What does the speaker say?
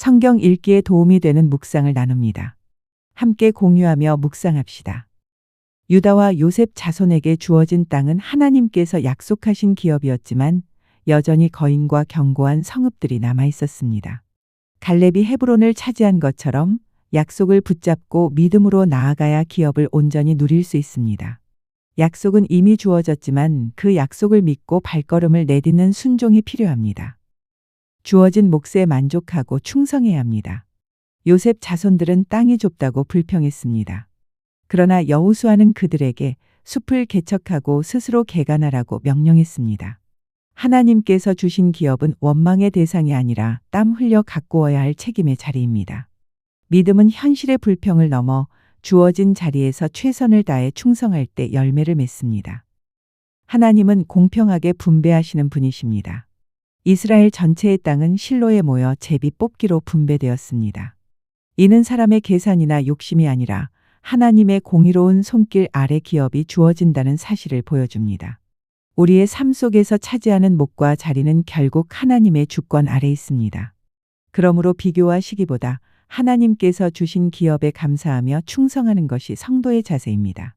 성경 읽기에 도움이 되는 묵상을 나눕니다. 함께 공유하며 묵상합시다. 유다와 요셉 자손에게 주어진 땅은 하나님께서 약속하신 기업이었지만 여전히 거인과 견고한 성읍들이 남아 있었습니다. 갈렙이 헤브론을 차지한 것처럼 약속을 붙잡고 믿음으로 나아가야 기업을 온전히 누릴 수 있습니다. 약속은 이미 주어졌지만 그 약속을 믿고 발걸음을 내딛는 순종이 필요합니다. 주어진 몫에 만족하고 충성해야 합니다. 요셉 자손들은 땅이 좁다고 불평했습니다. 그러나 여호수아는 그들에게 숲을 개척하고 스스로 개간하라고 명령했습니다. 하나님께서 주신 기업은 원망의 대상이 아니라 땀 흘려 가꾸어야 할 책임의 자리입니다. 믿음은 현실의 불평을 넘어 주어진 자리에서 최선을 다해 충성할 때 열매를 맺습니다. 하나님은 공평하게 분배하시는 분이십니다. 이스라엘 전체의 땅은 실로에 모여 제비 뽑기로 분배되었습니다. 이는 사람의 계산이나 욕심이 아니라 하나님의 공의로운 손길 아래 기업이 주어진다는 사실을 보여줍니다. 우리의 삶 속에서 차지하는 목과 자리는 결국 하나님의 주권 아래 있습니다. 그러므로 비교와 시기보다 하나님께서 주신 기업에 감사하며 충성하는 것이 성도의 자세입니다.